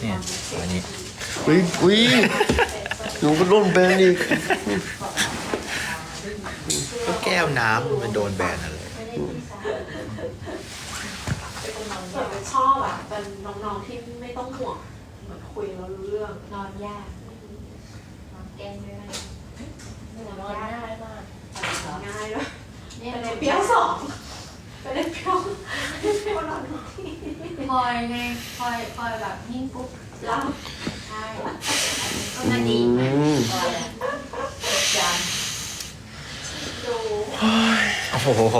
เนี่ยอันนี้อุ้ยอุ้ยหนูก็โดนแบนอีกก็แก้วน้ำมันโดนแบนอะไรส่วนเป็นชอบอะเป็นน้องๆที่ไม่ต้องห่วงเหมือนคุยแล้วรู้เรื่องนอนยากนอนแก้มไม่ได้นอนง่ายมากง่ายด้วยเนี่ยเป็นเปรี้ยวสองเป็นเปรี้ยว เปรี้ยวนอนทุกที่พลอยไงพลอยพลอยแบบนิ่งปุ๊บแล้วใช่ก็น่าดีอืมพลอยอะยันดูโอ้โห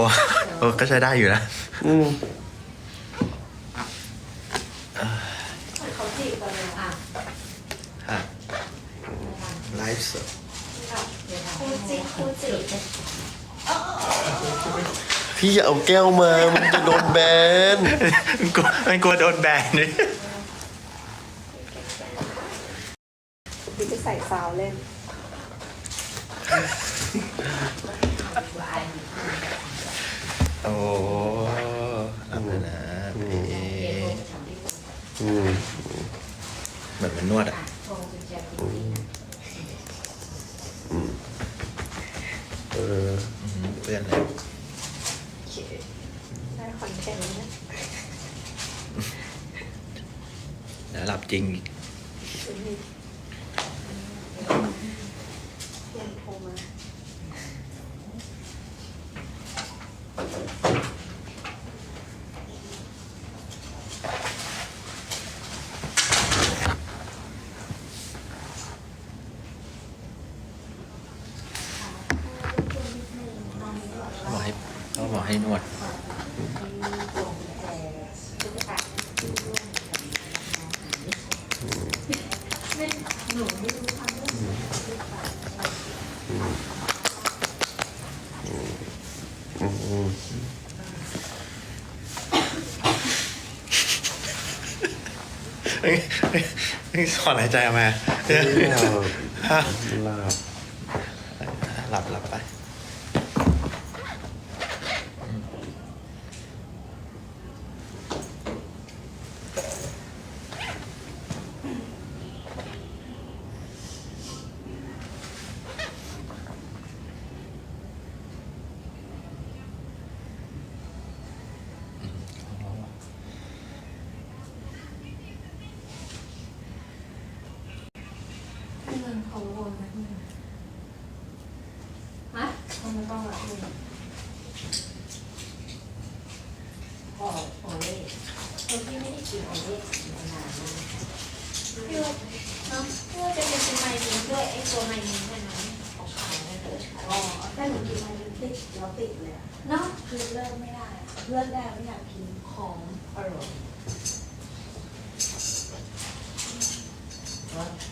เออก็ใช้ได้อยู่นะ อืม เหมือนเขาจีบกันเลย อะ อะ ฮะไลฟ์สด แบบคู่จีบคู่จีบ พี่อย่าเอาแก้วมา มันจะโดนแบน มันกลัวมันกลัวโดนแบนนี่พี่ไปใส่ซาวเล่น โอ้รับเลยนะเอ๊ะอืมเหมือนมันนวดอะเอออื้อหือเพื่อนเลย ได้คอนเทนต์นะเดี๋ยวหลับจริงอีก ยังโทรมา เขาบอกให้เขาบอก ให้นวดอืมอืมเฮ้ยเฮ้ยเฮ้ยสอนหายใจออกมา หลับหลับไป เงินเขาโอนมาที่ไหนฮะมันไม่ต้องรับเงินโอ้โอเล่คนที่ไม่ได้กินโอเล่มานานมากพี่ว่าเนาะพี่ว่าจะเป็นเป็นไมลินด้วยไอ้ตัวไมลินเนี่ยนะของขายนั่นเลยอ๋อแต่หนูกินไมันติดแล้วติดเลยเนาะคือเลิกไม่ได้เลิกได้ไม่อยากกินของอร่อย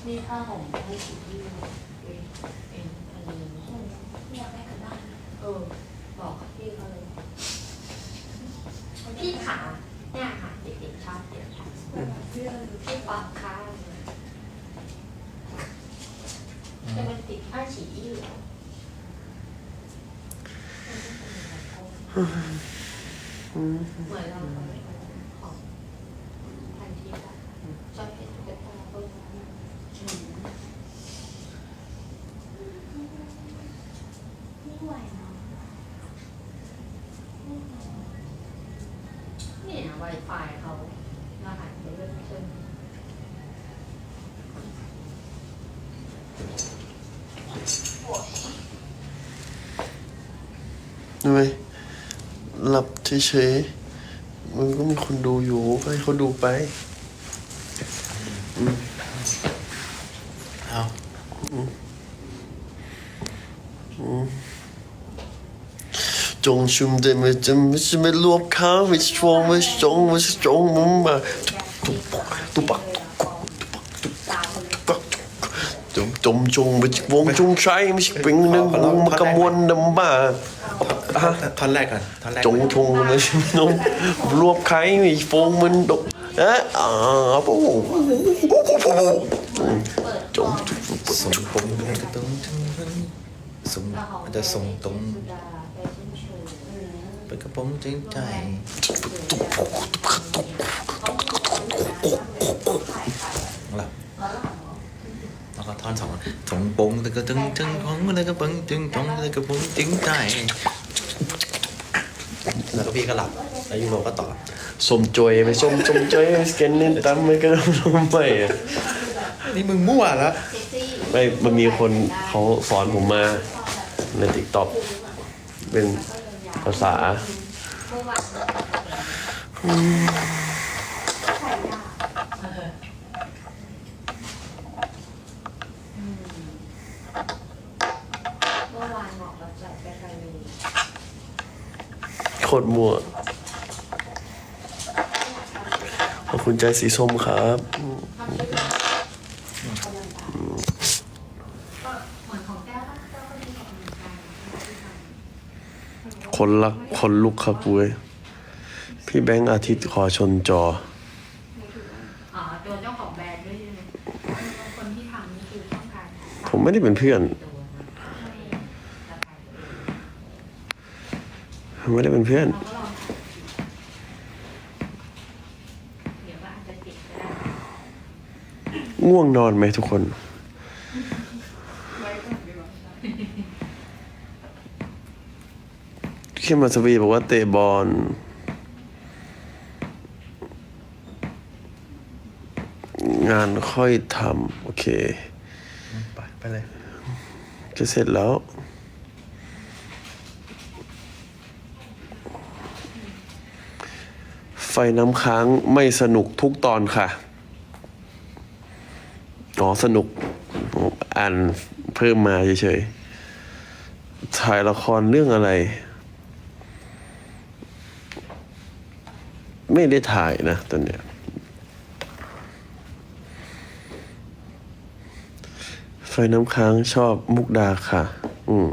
นี่ข้าวของผู้สูงอายุเป็นเป็นอันนี้ไม่อยากได้กลับบ้านเออ บอกพี่เขาเลยพี่ขาเนี่ยค่ะเด็กๆชอบเด็กชอบพี่ป๊อกค่ะแต่มันติดผ้าฉี่อยู่เหมือนเราของพันทิพย์อะชอบเห็นตุ๊กตาพวกนั้นอะไม่ไหวเนาะเนี่ย Wi-Fi เขารหัสจะเริ่มขึ้น ทำไมหลับเฉยๆมันก็มีคนดูอยู่ให้เขาดูไปเอาจงชุมเดมจะไม่ใช่ไม่รวบข้าไม่ชวงไม่จงไม่จงมุมมาตุปตุปักจมจมจงไม่วงจงใช้ไม่ใช่เป็นหนึ่งวงมากำวนดำบ้า อท่อนแรกก่อนท่อนแรกจงทงเลยชิมนมรวบไข่มีโฟงมันดกเอ๊ะอ๋อปุ๊บจงสมผมตรงสมมันจะสมตรงไปกระป๋องจริงใจหลับแล้วก็ท่อนสองสมปงแต่ก็จึงจึงของมันก็ปังจึงจงแต่ก็ปงจริงใจ แล้วก็พี่ก็หลับ แล้วยูโรก็ต่อส้มจอยไปส้มส้มจอยสแกนเน้นตั้มไม่ก็ต้องไม่อะนี่มึงมั่วแล้วเซ็กซี่ไม่มันมีคนเขาสอนผมมาในติ๊กต็อกเป็นภาษา เมื่อวาน เมื่อวานเหมาะกับจัดไปทะเล โค ตรมั่วขอบคุณใจสีส้มครับเหมือนของแก้วป่ะแก้วก็มีของเหมือนกันที่ทำคนรักคนลุกครับปุ้ยพี่แบงค์อาทิตย์ขอชนจออ๋อตัวเจ้าของแบรนด์ด้วยใช่ไหมคนที่ทำนี่คือต้องการผมไม่ได้เป็นเพื่อน ตัวนะให้ราคาตัวเอง ผมไม่ได้เป็นเพื่อนเราก็ลองทำเดี๋ยวว่าอาจจะติดก็ได้ง่วงนอนไหมทุกคน เข้มมาสวีบอกว่าเตะบอลงานค่อยทำโอเค ไป ไปเลย จะเสร็จแล้ว ไฟ น้ำค้างไม่สนุกทุกตอนค่ะ อ๋อ สนุก อ่านเพิ่มมาเฉยๆ ถ่ายละครเรื่องอะไร ไม่ได้ถ่ายนะตอนเนี้ยไฟน้ำค้างชอบมุกดาค่ะ อืม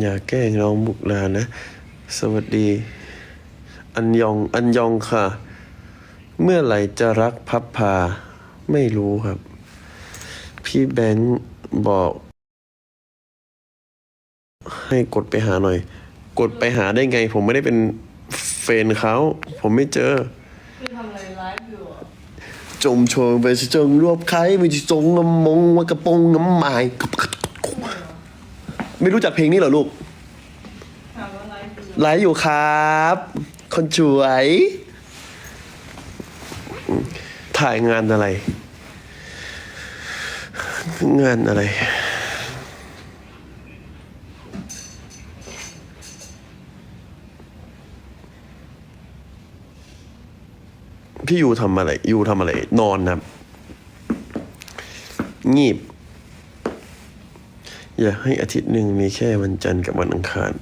อย่าแกล้งน้องมุกดานะ สวัสดี อันยอง อันยองค่ะ เมื่อไหร่จะรักพับพา ไม่รู้ครับ พี่แบงค์บอก ให้กดไปหาหน่อย กดไปหาได้ไง ผมไม่ได้เป็นเฟนเขา ผมไม่เจอคือทำอะไรไลฟ์อยู่อะจมโชว์ไปสิจงรวบใครไม่จิจงมงว่ากระโปรงน้ำหมาย ไม่รู้จักเพลงนี้เหรอลูกไลฟ์อยู่ไลฟ์อยู่ครับ คนสวย ถ่ายงานอะไร งานอะไร พี่ยูทำอะไรยูทำอะไร นอนนะครับงีบ อยากให้อาทิตย์หนึ่งมีแค่วันจันทร์กับวันอังคาร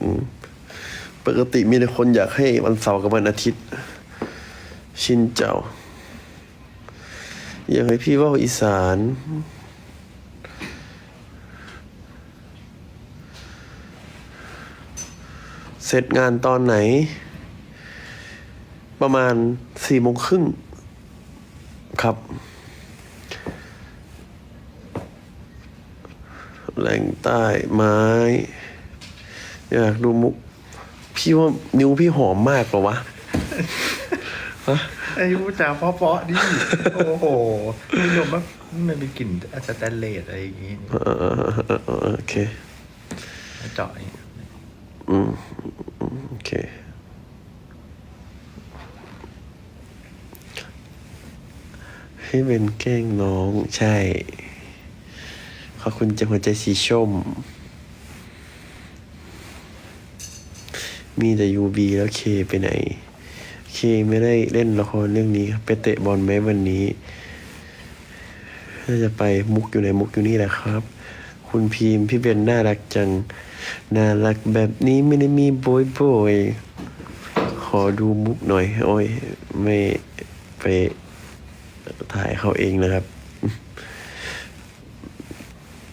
ปกติมีแต่คนอยากให้วันเสาร์กับวันอาทิตย์ ชินเจ้า อยากให้พี่ว่าอีสานเสร็จงานตอนไหน ประมาณสี่โมงครึ่งครับ แหล่งใต้ไม้ อยากดูมุก พี่ว่านิ้วพี่หอมมากเหรอวะไอ้ยูจ๋าเพราะๆดิโอ้โหนิยมว่ามันเป็นกลิ่นอาจจะแตนเลสอะไรอย่างงี้เออเออเออเออโอเคเจาะอย่างงี้อืมอืมโอเคให้เป็นแกล้งน้องใช่ ขอบคุณจังหัวใจสีชม มีแต่ยูบีแล้วเคไปไหน เคไม่ได้เล่นละครเรื่องนี้ครับไปเตะบอลไหมวันนี้น่าจะไปมุกอยู่ในมุกอยู่นี่แหละครับ คุณพีมพี่เบนน่ารักจัง น่ารักแบบนี้ไม่ได้มีโบยโบยขอดูมุกหน่อย โอ้ย ไม่ไปถ่ายเขาเองนะครับ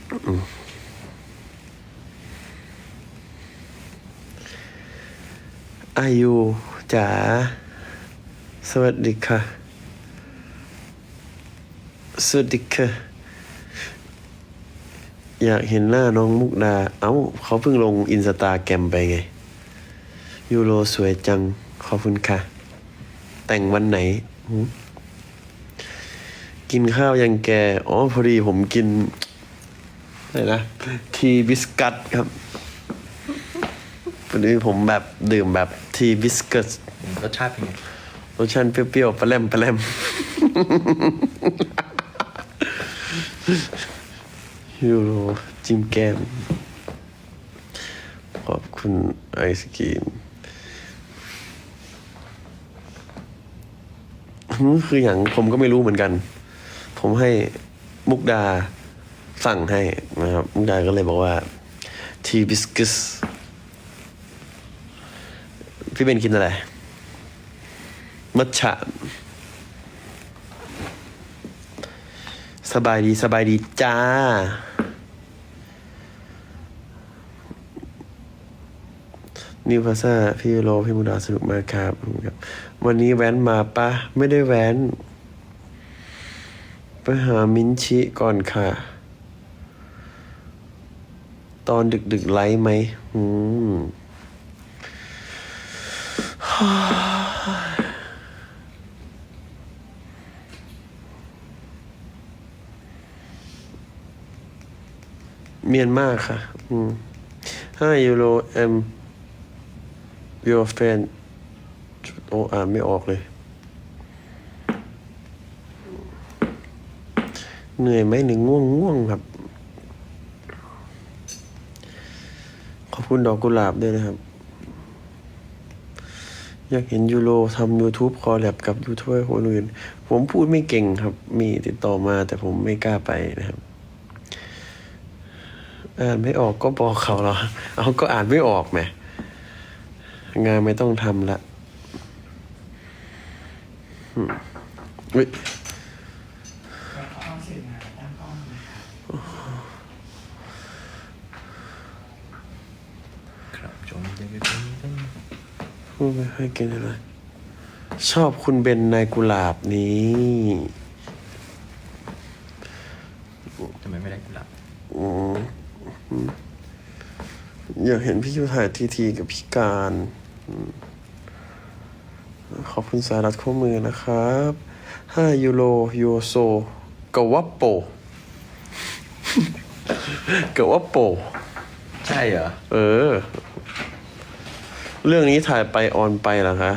อายุจ๋าสวัสดีค่ะ สวัสดีค่ะ อยากเห็นหน้าน้องมุกดา เอ้า เขาเพิ่งลงอินสตาแกรมไปไง ยูโรสวยจัง ขอบคุณค่ะ แต่งวันไหน กินข้าวยังแก อ๋อ พอดีผมกิน อะไรนะ ทีบิสกัตครับพอดีผมแบบดื่มแบบทีบิสกัตรสชาติเป็นไงรสชาติเปรี้ยวๆปลาแรมปลาแรมยูโรจิ้มแก้มขอบคุณไอศกรีมหืมคืออย่างผมก็ไม่รู้เหมือนกัน ผมให้มุกดา สั่งให้นะครับมุกดาก็เลยบอกว่า ทีบิสกิสพี่เบนกินอะไร มัทฉะ สบายดีสบายดีจ้า นิวพาซ่าพี่โรพี่มุดาสนุกมากครับขอบคุณครับ วันนี้แว้นมาปะ ไม่ได้แว้น ไปหามินชิก่อนค่ะ ตอนดึกดึกๆไลฟ์ไหมอืมเมียนมาค่ะ อืมห้ายูโรเอ็ม your friend โอ้อ่านไม่ออกเลย เหนื่อยไหมหนึ่งง่วงง่วงครับ ขอบคุณดอกกุหลาบด้วยนะครับ อยากเห็นยูโรทำ YouTube คอแลบกับยูทูบคนอื่น ผมพูดไม่เก่งครับ มีติดต่อมาแต่ผมไม่กล้าไปนะครับ อ่านไม่ออกก็บอกเขาเหรอ เอาก็อ่านไม่ออกแหมงานไม่ต้องทำละ อืมอุ๊ย ครับจงจะเป็นเป็น พูดไม่ค่อยเก่งเลยชอบคุณเบนนายกุหลาบนี้ ทำไมไม่ได้กุหลาบอืมอืมอยากเห็นพี่ยูถ่ายทีทีกับพี่การอืมขอบคุณสารัตข้อมือนะครับห้ายูโรโยโซกะวัปโปกะวัปโป ใช่เหรอ เออ เรื่องนี้ถ่ายไปออนไปเหรอคะ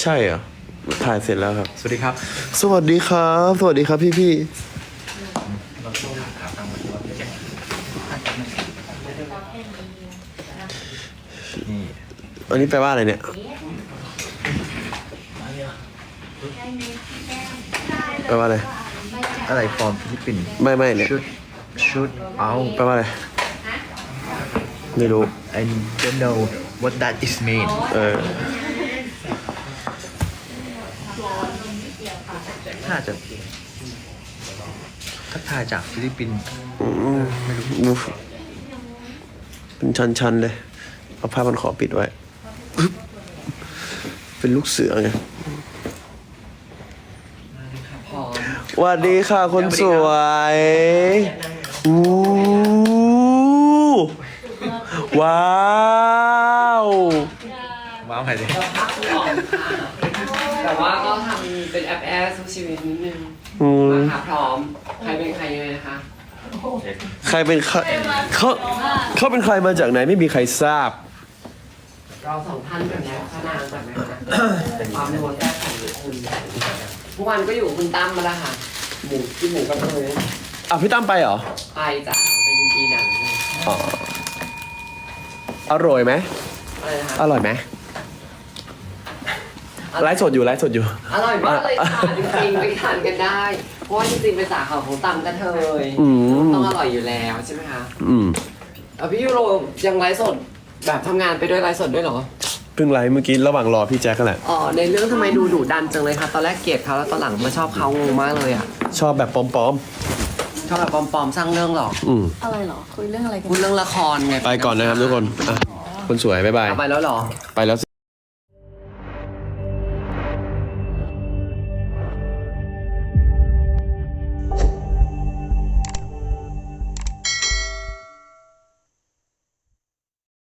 ใช่เหรอถ่ายเสร็จแล้วครับ สวัสดีครับสวัสดีครับ สวัสดีครับพี่พี่เราต้องถามทางมาว่าพี่แจ็คนี่ๆอันนี้แปลว่าอะไรเนี่ย แปลว่าอะไร อะไรฟอร์มฟิลิปปินส์ไม่ไม่เนี่ย ชุดชุดเอาแปลว่าอะไร ไม่รู้ I don't know what that is mean เออถ้าจะทักทายจากฟิลิปปินส์ไม่รู้เป็นชันๆเลย เอาผ้ามันขอปิดไว้อึ๊บเป็นลูกเสือไงสวัสดีค่ะคนสวยอู้ว้า วว้าวใครดิแต่ว่าก็ทำเป็นแอปแอร์สู้ชีวิตนิดนึงอืมมาค่ะพร้อม ใครเป็นใครยังไงนะคะใครเป็นใครเขาเขาเป็นใครมาจากไหนไม่มีใครทราบ เราสองท่านแบบนี้ขนานแบบไหมคะความนัวแซ่บของคุณเมื่อวานก็อยู่กับคุณตั้มมาแล้วค่ะ หมูกินหมูกระเทยอะพี่ตั้มไปเหรอไปจ้ะไปยินดีหนังเลยอ๋ออร่อยไหม อะไรนะคะอร่อยไหมไลฟ์สดอยู่ไลฟ์สดอยู่ อร่อยมากเลยค่ะจริงๆไปทานกันได้ เพราะว่าจริงๆเป็นสาขาของตำกระเทยอืม ต้องอร่อยอยู่แล้วใช่ไหมคะอืมเอาพี่ยูโรยังไลฟ์สดแบบทำงานไปด้วยไลฟ์สดด้วยเหรอ เพิ่งไลฟ์เมื่อกี้ระหว่างรอพี่แจ็คกันแหละ อ๋อในเรื่องทำไมดูดุดันจังเลยคะตอนแรกเกลียดเขาแล้วตอนหลังมาชอบเขางงมากเลยอะชอบแบบปลอมชอบแบบปลอมๆสร้างเรื่องหรอๆอืมอะไรเหรอ คุยเรื่องอะไรกันพูดเรื่องละครไงไปก่อนนะครับทุกคนอะ คนสวยบ๊ายบาย เอาไปแล้วเหรอ ไปแล้ว